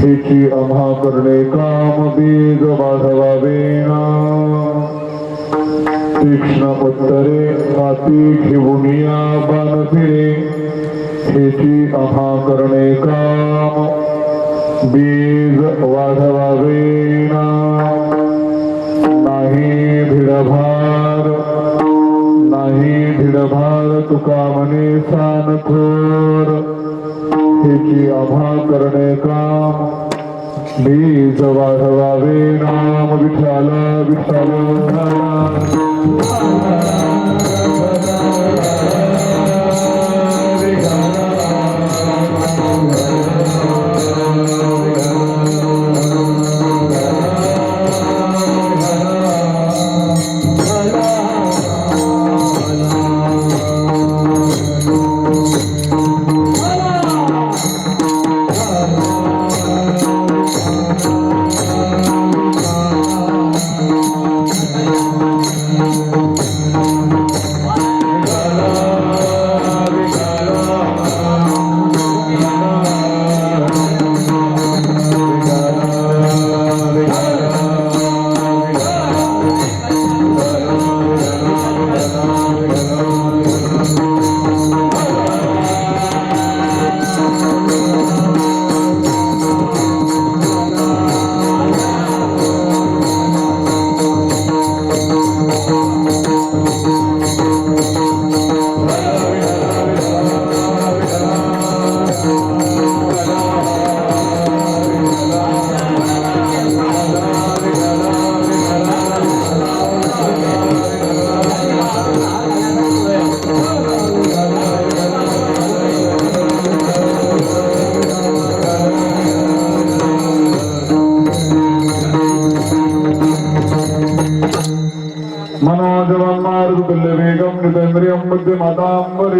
हेची आम्हा करणे काम बीज बाधवावेना तीक्ष्ण उत्तरे माती घेऊनिया या फिरे. हेची आम्हा करणे काम बीज वाढवावेना नाही भिडभार नाही भिडभार तुका मने सानखोर हेची आभा करणे काम. बीज वाढवावे नाम विठाल विठाल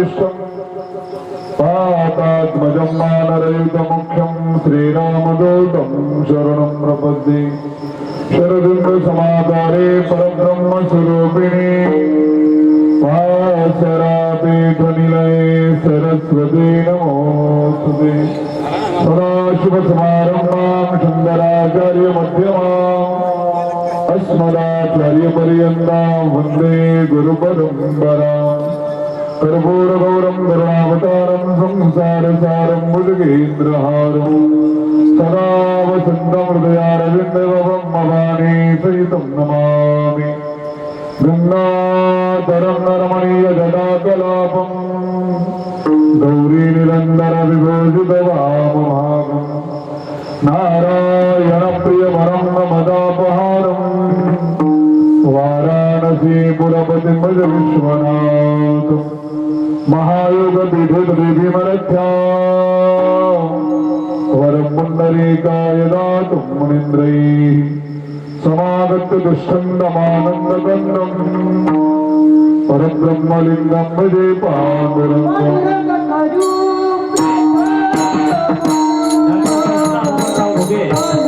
बुद्धिमतां वरिष्ठम् पातात्मजं मानरयुतमुख्यं श्रीरामदूतं शरणं प्रपद्ये शरदुर्गसमाकारे परब्रह्मस्वरूपिणे पाशरापीठनिलये सरस्वती नमोऽस्तुते सदाशिवसमारम्भां सुन्दराचार्यमध्यमाम् अस्मदाचार्यपर्यन्तां वन्दे गुरुपरम्पराम् കർപ്പൂരഗൗരം കരുണാവതാരം സംസാരസാരം മുഴുകേന്ദ്രഹാരം സദാവസന്തമൃതയാരവിന്ദവമ്മവാനേ സഹിതം നമാമി ഗംഗാതരം നരമണീയ ജടാകലാപം ഗൗരീ നിരന്തര വിഭോജിതവാമഭാഗം നാരായണപ്രിയമരം നമദാപഹാരം വാരാണസീപുരപതി വിശ്വനാഥം மகாயோக பீடபீமரட்சா வரம் முன்னரே காயதா தும்முனிந்திரை சமாகத்து துஷ்டந்தமானந்த கண்டம் பரபிரம்மலிங்கம் விஜய் பாந்திரங்கம் Okay.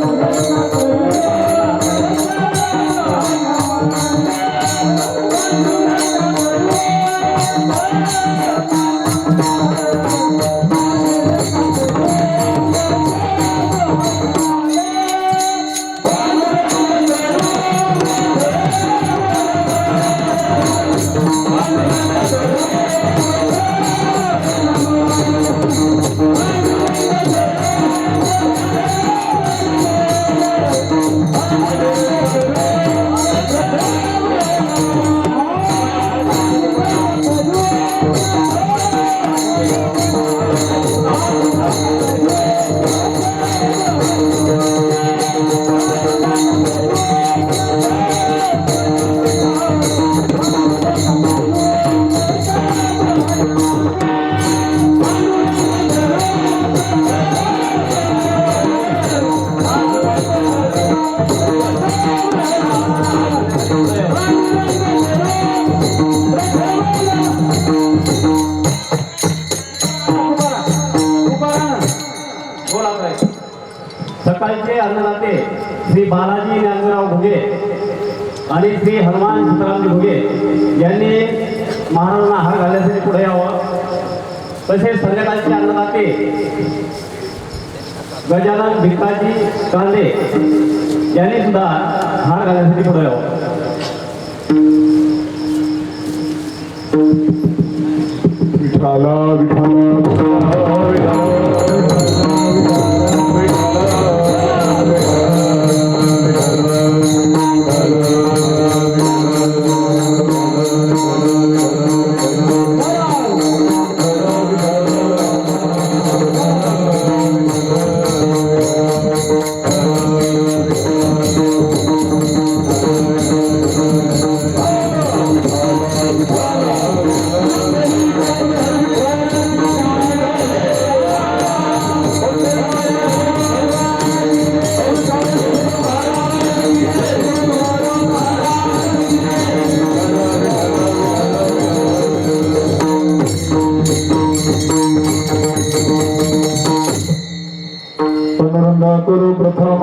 तसेच संध्याकाळचे अन्नदाते. गजानन भिकाजी कांदे यांनी सुद्धा हार घालण्यासाठी पुढे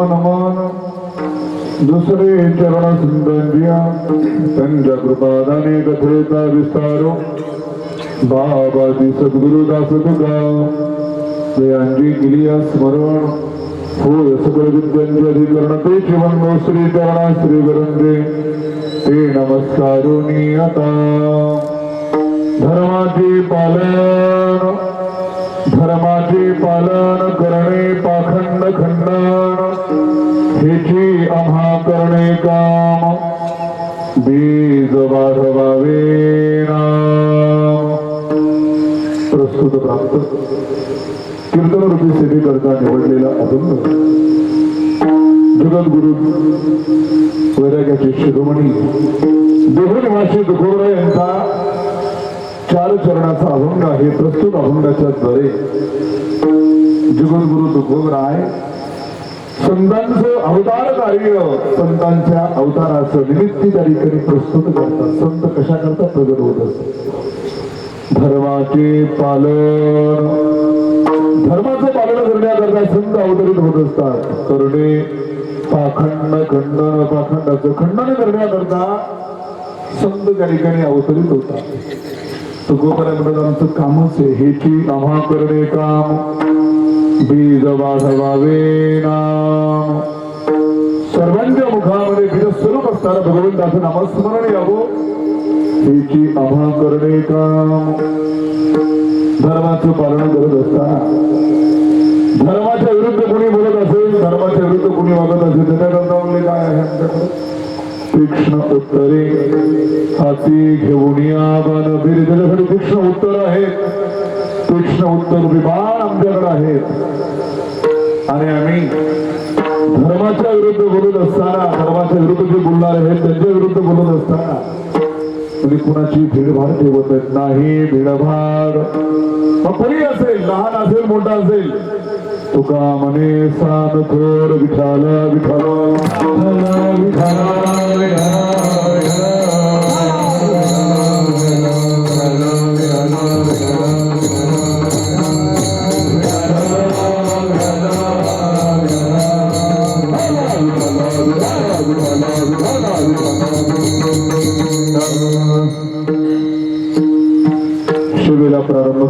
प्रथम नमन दुसरे चरण सुंदर्या त्यांच्या कृपादाने कथेचा विस्तारो। बाबाजी सद्गुरु दास तुका जयांची केली स्मरण होय सकलविद्यांचे अधिकरण ते शिवण श्री चरणा श्री गरंजे ते नमस्कारुनी आता। धर्माचे पालन। धर्माचे पालन करणे पाखंड खंड। आम्हा करणे काम बीज वाढवावे प्रस्तुत प्राप्त कीर्तन रूपी सेवेकरता निवडलेला अभंग। जगद्गुरु वैराग्याचे शिरोमणी। देहनिवासी दुखोरे यांचा चार चरणाचा अभंग आहे। प्रस्तुत अभंगाच्या द्वारे जगद्गुरु तुकोबराय संतांचं अवतार कार्य संतांच्या अवताराचं निमित्त त्या ठिकाणी प्रस्तुत करतात. संत कशा करता प्रगट होत असत धर्माचे पालन. धर्माचं पालन करण्याकरता संत अवतरित होत असतात. करणे पाखंड खंडन पाखंडाचं खंडन करण्याकरता संत त्या ठिकाणी अवतरित होतात. तुकोपर्यंत आमचं कामच आहे हेची आव्हा करणे काम. बीज वाढवावे नाम सर्वांच्या मुखामध्ये बीज स्वरूप असताना भगवंताचं नामस्मरण यावं. हेची आव्हा करणे काम. धर्माचं पालन करत असताना. धर्माच्या विरुद्ध कोणी बोलत असेल धर्माच्या विरुद्ध कोणी वागत असेल त्याच्याकरता म्हणले काय आहे आमच्याकडे? तीक्ष्ण उत्तरे. हाती घेऊन या बाण. फिरी त्याच्यासाठी तीक्ष्ण उत्तर आहेत तीक्ष्ण उत्तर विमान आमच्याकडे आहेत. आणि आम्ही धर्माच्या विरुद्ध बोलत असताना धर्माच्या विरुद्ध जे बोलणार आहेत त्यांच्या विरुद्ध बोलत असताना तुम्ही कुणाची भीडभाड ठेवत नाही भीडभाड. मग कोणी असेल लहान असेल मोठा असेल? तुका मने सान थोर विठाल विठाल विठाला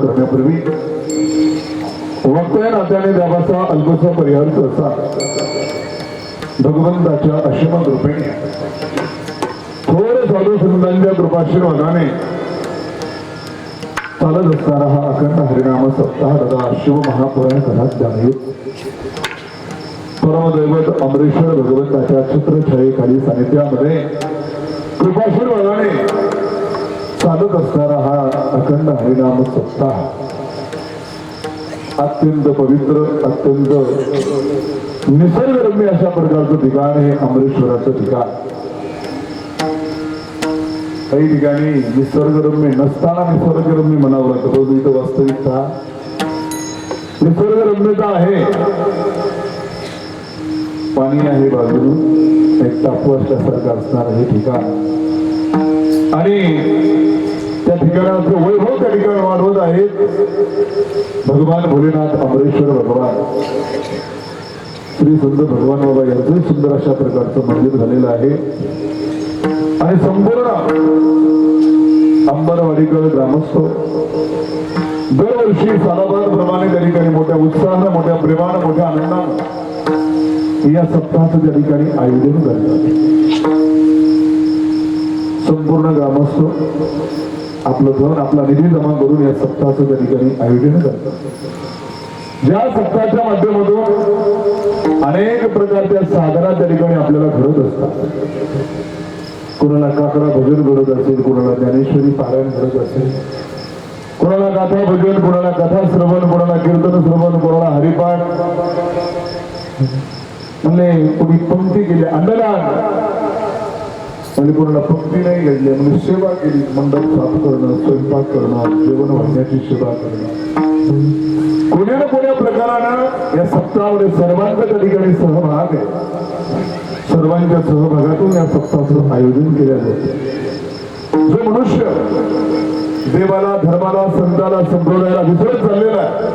शिवेला प्रारंभ करण्यापूर्वी वक्त्या नात्याने देवाचा अल्पसा परिहार असा भगवंताच्या असीम कृपेने थोर साधू संतांच्या कृपाशीर्वादाने चालत असणारा हा अखंड हरिनाम सप्ताह दादा शिव महापुराण कथाच जाणीव. परमदैवत अमरेश्वर भगवंताच्या छत्रछायेखाली सानिध्यामध्ये कृपाशीर्वादाने चालत असणारा हा अखंड हरिनाम सप्ताह अत्यंत पवित्र अत्यंत निसर्गरम्य अशा प्रकारचं ठिकाण हे अमरेश्वराचं ठिकाण. काही ठिकाणी निसर्गरम्य नसताना निसर्गरम्य म्हणावं लागतं परंतु इथं वास्तविकता निसर्गरम्यता आहे. पाणी आहे बाजून एक टापू असल्यासारखं असणार हे ठिकाण. आणि त्या ठिकाणाचं वैभव त्या ठिकाणी वाढवत आहेत. भगवान भोलेनाथ अमरेश्वर भगवान. श्री सुंदर भगवान बाबा यांचं सुंदर अशा प्रकारचं मंदिर झालेलं आहे. आणि संपूर्ण अंबरवाडीकर ग्रामस्थ दरवर्षी सालाबाद त्या ठिकाणी मोठ्या उत्साहानं मोठ्या प्रेमानं मोठ्या आनंदानं या सप्ताहाचं त्या ठिकाणी आयोजन करतात. संपूर्ण ग्रामस्थ आपलं धन आपला निधी जमा करून या सप्ताहाचं त्या ठिकाणी आयोजन करतात. ज्या सप्ताहाच्या माध्यमातून अनेक प्रकारच्या साधना त्या ठिकाणी आपल्याला घडत असतात. कोणाला काकडा भजन घडत असेल कोणाला ज्ञानेश्वरी पारायण घडत असेल. कोणाला गाथा भजन कोणाला कथा श्रवण कोणाला कीर्तन श्रवण कोणाला हरिपाठ. म्हणजे कोणी पंक्ती केली अंडदान. आणि पूर्ण पंक्ती नाही घडली म्हणजे सेवा केली मंडप साफ करणं स्वयंपाक करणं जेवण वाढण्याची सेवा करणं. कोण्या ना कोण्या प्रकारानं या सप्ताहामध्ये सर्वांचा त्या ठिकाणी सहभाग आहे. सर्वांच्या सहभागातून या सप्ताहाचं आयोजन केलं जाते जो मनुष्य देवाला धर्माला संताला संप्रदायाला विसरत चाललेला आहे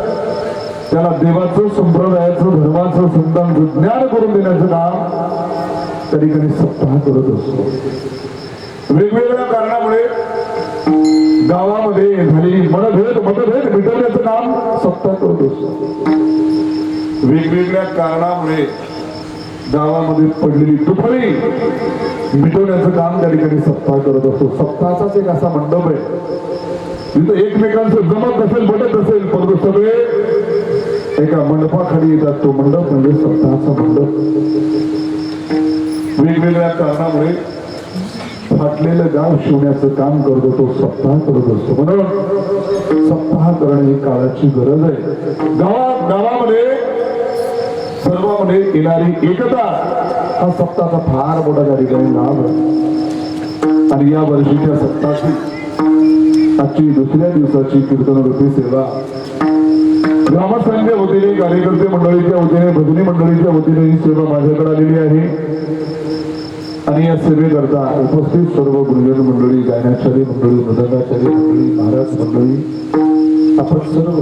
त्याला देवाचं संप्रदायाचं धर्माचं संतांचं ज्ञान करून देण्याचं काम त्या ठिकाणी सप्ताह करत असतो. वेगवेगळ्या कारणामुळे गावामध्ये झालेली मनभेद मतभेद मिटवण्याचं काम सप्ताह करत असतो. वेगवेगळ्या कारणामुळे गावामध्ये पडलेली तुफळी मिटवण्याचं काम त्या ठिकाणी सप्ताह करत असतो. सप्ताहाचाच एक असा मंडप आहे. तिथं एकमेकांचं जमत असेल बटत असेल परंतु सगळे एका मंडपाखाली येतात. तो मंडप म्हणजे सप्ताहाचा मंडप. वेगवेगळ्या कारणामुळे फाटलेलं गाव शिवण्याचं काम करतो तो सप्ताह करत असतो म्हणून सप्ताह करणे ही काळाची गरज आहे. गावा गावामध्ये सर्वांमध्ये येणारी एकता हा सप्ताहाचा फार मोठा त्या ठिकाणी लाभ आहे. आणि या वर्षीच्या सप्ताहाची आजची दुसऱ्या दिवसाची कीर्तनरूपी सेवा ग्रामस्थांच्या वतीने कार्यकर्ते मंडळीच्या वतीने भजनी मंडळीच्या वतीने ही सेवा माझ्याकडे आलेली आहे. आणि या सेवेकरता उपस्थित सर्व गुरुजन मंडळी गायनाचारी मंडळी मृदंगाचारी मंडळी महाराज मंडळी आपण सर्व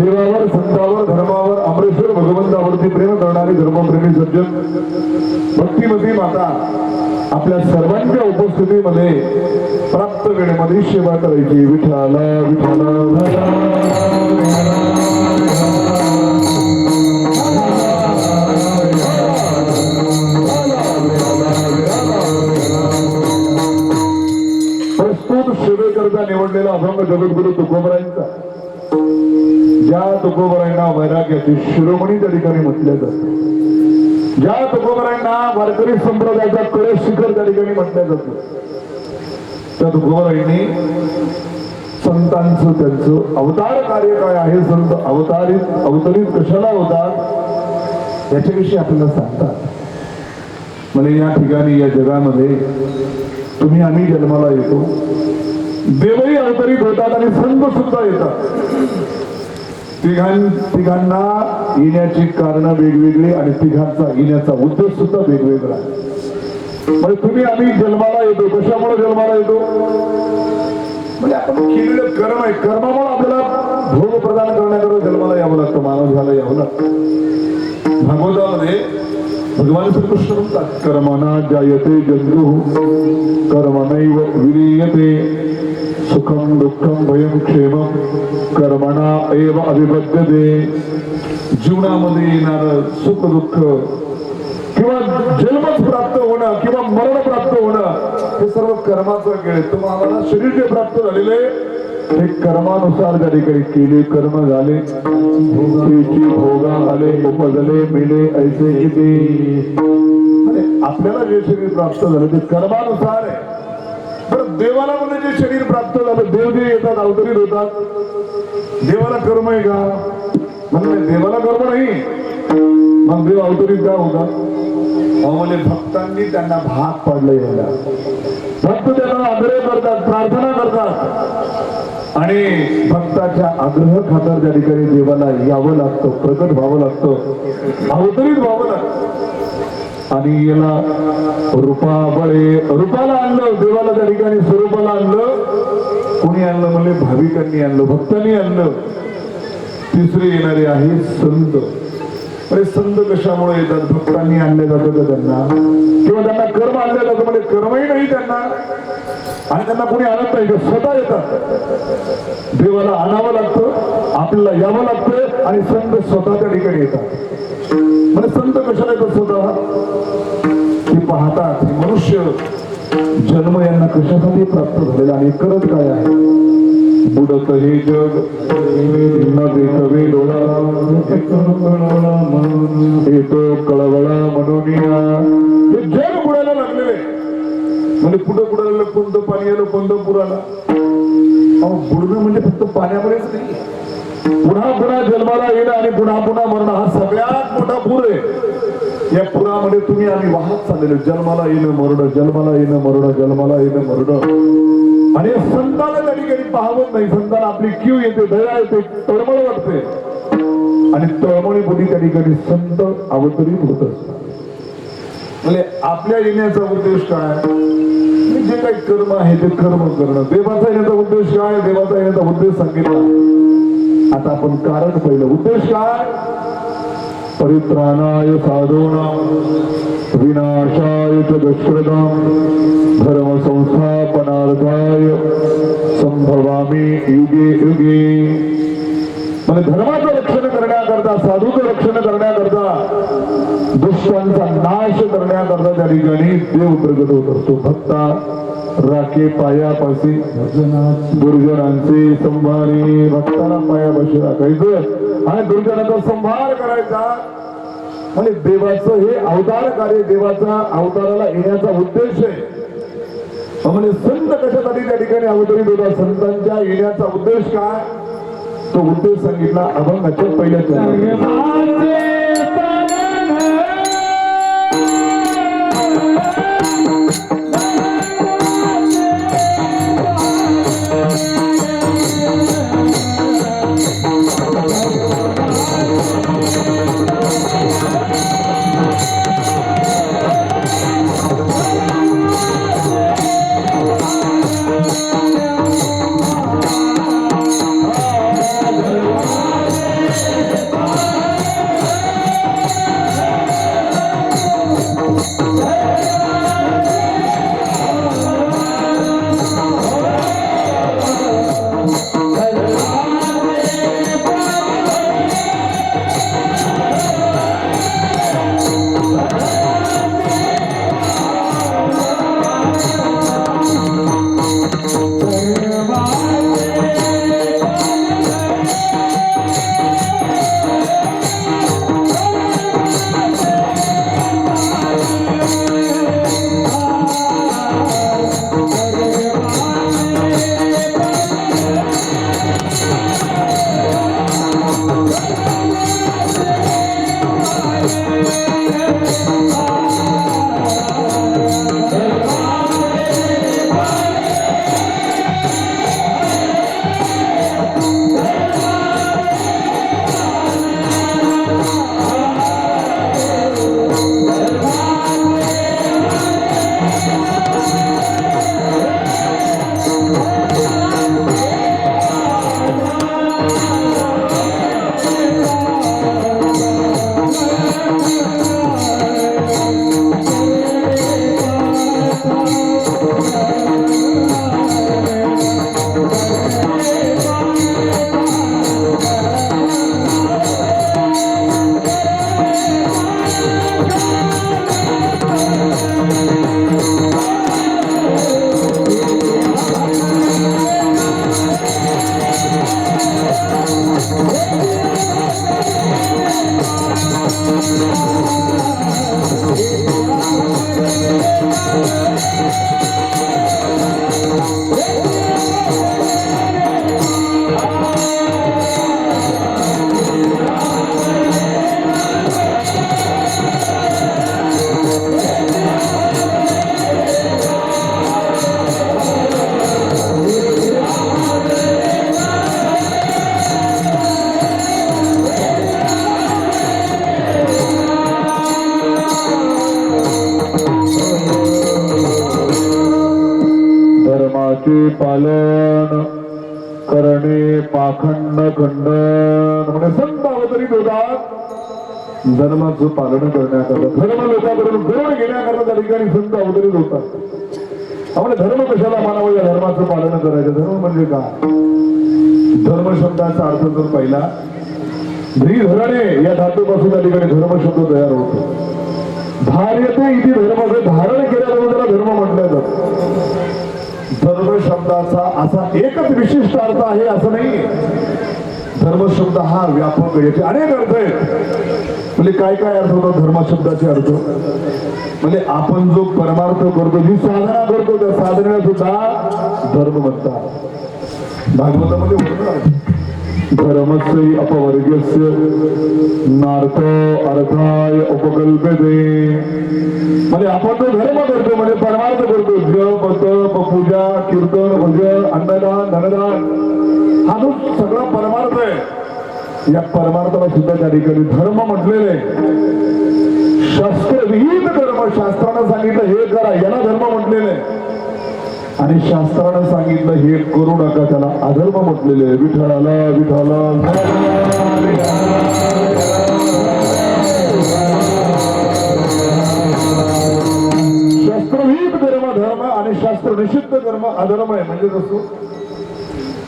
देवावर संतावर धर्मावर अमरेश्वर भगवंतावरती प्रेम करणारे धर्मप्रेमी सज्जन भक्तिमती माता आपल्या सर्वांच्या उपस्थितीमध्ये प्राप्त वेळेमध्ये सेवा करायची. विठाला विठाला निवडलेला अभंग जगद्गुरु तुकोबरायांचा. ज्या तुकोबरायांना वैराग्याची शिरोमणी त्या ठिकाणी म्हटल्या जात. ज्या तुकोबरायांना वारकरी संप्रदायाचा कळस शिखर त्या ठिकाणी म्हटल्या जातं. त्या तुकोबरायांनी संतांचं त्यांचं अवतार कार्य काय आहे? संत अवतारित अवतरित कशाला होतात याच्याविषयी आपल्याला सांगतात. म्हणजे या ठिकाणी या जगामध्ये तुम्ही आम्ही जन्माला येतो. देवही अवतरित होतात आणि संत सुद्धा येतात. तिघां तिघांना येण्याची कारण वेगवेगळी आणि तिघांचा येण्याचा उद्देश सुद्धा वेगवेगळा. म्हणजे तुम्ही आम्ही जन्माला येतो कशामुळे जन्माला येतो? म्हणजे आपण केलेलं कर्म आहे. कर्मामुळे आपल्याला भोग प्रदान करण्याकरता जन्माला यावं लागतं मानव झाला यावं लागतं. भागवतामध्ये भगवान श्रीकृष्ण म्हणतात कर्मना जायते जंतु कर्मणैव विरीयते सुखम दुःखम भयम क्षेमम कर्मणा एव अभिबद्धते जीवनामध्ये येणार सुख दुःख किंवा जन्मच प्राप्त होणं किंवा मरण प्राप्त होणं हे सर्व कर्माचं खेळ तुम्हाला शरीर जे प्राप्त झालेले हे कर्मानुसार त्या ठिकाणी केले कर्म झाले भोगा आले उपजले मिले ऐसे किती आपल्याला जे शरीर प्राप्त झालं ते कर्मानुसार आहे. तर देवाला म्हणजे जे शरीर प्राप्त झालं देव जे येतात अवतरित होतात. देवाला कर्म आहे का? म्हणजे देवाला कर्म नाही. मग देव अवतरित का होता? म्हणजे भक्तांनी त्यांना भाग पाडलं यायला. भक्त त्यांना आग्रह करतात प्रार्थना करतात. आणि भक्ताच्या आग्रह खातर त्या ठिकाणी देवाला यावं लागतं प्रकट व्हावं लागतं अवतरित व्हावं लागतं. आणि याला रूपा बळे रूपाला आणलं देवाला त्या ठिकाणी स्वरूपाला आणलं. कोणी आणलं म्हणजे भाविकांनी आणलं भक्तांनी आणलं. तिसरे येणारे आहे संत. म्हणजे संत कशामुळे येतात? भक्तांनी आणले जातं त्यांना? किंवा त्यांना कर्म आणले जातं म्हणजे कर्मही नाही त्यांना. आणि त्यांना कोणी आणत नाही स्वतः येतात. देवाला आणावं लागतं आपल्याला यावं लागतं आणि संत स्वतः त्या ठिकाणी येतात. म्हणजे संत कशाला येतात स्वतः? ते पाहतात मनुष्य जन्म यांना कशासाठी प्राप्त झालेला आणि करत काय आहे? बुडत हे जग न देखवे डोळा येतो कळवळा म्हणून हे जग बुडायला लागलेले म्हणजे कुठं बुडायला कोणतं पाणी आलं कोणतं पूर अहो बुडणं म्हणजे फक्त पाण्यामध्येच नाही. पुन्हा पुन्हा जन्माला येणं आणि पुन्हा पुन्हा मरणं हा सगळ्यात मोठा पूर आहे. या पुरामध्ये तुम्ही आम्ही वाहत चाललेलो. जन्माला येणं मरणं जन्माला येणं मरणं जन्माला येणं मरणं. आणि संतांना त्या ठिकाणी पाहवत नाही. संतांना आपली क्यू येते दया येते तळमळ वाटते. आणि तळमळीपोटी त्या ठिकाणी संत अवतरित होत असतात. म्हणजे आपल्या येण्याचा उद्देश काय? जे काही कर्म आहे ते कर्म करणं. देवाचा येण्याचा उद्देश काय? देवाचा येण्याचा उद्देश सांगितला. आता आपण कारण पहिलं. उद्देश काय? परित्राणाय साधूनां विनाशाय च दुष्कृतां धर्म संस्थापनार्थाय संभवामी युगे युगे। म्हणजे धर्माचं रक्षण करण्याकरता साधूचं रक्षण करण्याकरता दुष्टांचा नाश करण्याकरता त्या ठिकाणी देव प्रगट होत असतो. भक्ता राखे पायापाशी. दुर्जनांचे संभारे भक्ताला पायापाशी राखायचं. आणि दुर्जनाचा संभार करायचा. म्हणजे देवाचं हे अवतार कार्य देवाचा अवताराला येण्याचा उद्देश आहे. म्हणजे संत कशासाठी त्या ठिकाणी अवतरित होता संतांच्या येण्याचा उद्देश काय? तो उद्देश सांगितला अभंगाच्या पहिल्या करणे पाखंड खंड म्हणजे संत अवतरित होतात धर्माचं पालन करण्याकरता धर्म लोकांकडून धर्म घेण्याकरता त्या ठिकाणी संत अवतरित होतात आपण धर्म कशाला मानावं? या धर्माचं पालन करायचं. धर्म म्हणजे काय? धर्म शब्दाचा अर्थ जर पहिला. ध्री धरणे या धातूपासून त्या ठिकाणी धर्म शब्द तयार होतो. धार्यते इथे धर्माचं धारण केल्यामुळे त्याला धर्म म्हटलं जातं. धर्म शब्दाचा असा एकच विशिष्ट अर्थ आहे असं नाही धर्म शब्द हा व्यापक आहे. याचे अनेक अर्थ आहेत. म्हणजे काय काय अर्थ होतो धर्मशब्दाचे अर्थ? म्हणजे आपण जो परमार्थ करतो जी साधना करतो त्या साधनेला सुद्धा धर्म म्हणतात. भागवतामध्ये वर्णन आहे धर्मस्य अपवर्गस्य नार्थ अर्थाय उपकल्पते। म्हणजे आपण तो धर्म करतो म्हणजे परमार्थ करतो. जप तप पूजा कीर्तन भजन अन्नदान धनदान हा जो सगळा परमार्थ आहे या परमार्थाला सुद्धा त्या ठिकाणी धर्म म्हटलेले आहे. शास्त्रविहीन धर्म शास्त्रानं सांगितलं हे करा याला धर्म म्हटलेलं आहे. आणि शास्त्रानं सांगितलं हे करू नका त्याला अधर्म म्हटलेले आहे. विठ्ठलाला विठ्ठला. शास्त्रविहीन कर्म धर्म आणि शास्त्र निषिद्ध कर्म अधर्म आहे. म्हणजे कसं?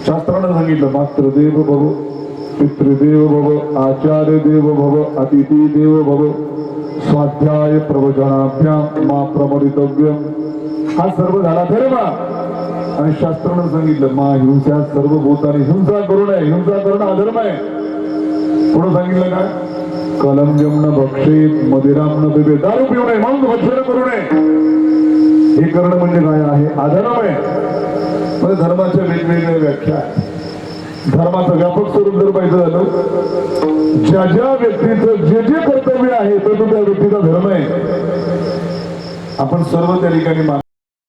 शास्त्रानं सांगितलं मात्र देव भव पितृदेव भव आचार्य देव भव अतिथी देव भव स्वाध्याय प्रवचनाभ्याम मा प्रमोदितव्यम हा सर्व झाला धर्म. आणि शास्त्रानं सांगितलं मा हिंसा सर्व भूताने हिंसा करू नये हिंसा करणं अधर्म आहे. पुढे सांगितलं काय कलम जमणं भक्षेत मदिराम न दारू पिऊ नये म्हणून भक्षण करू नये. हे करणं म्हणजे काय आहे? अधर्म आहे. म्हणजे धर्माच्या वेगवेगळ्या व्याख्या आहेत. धर्माचं व्यापक स्वरूप जर पाहिजे झालं ज्या ज्या व्यक्तीचं जे जे कर्तव्य आहे तो तो त्या व्यक्तीचा धर्म आहे. आपण सर्व त्या ठिकाणी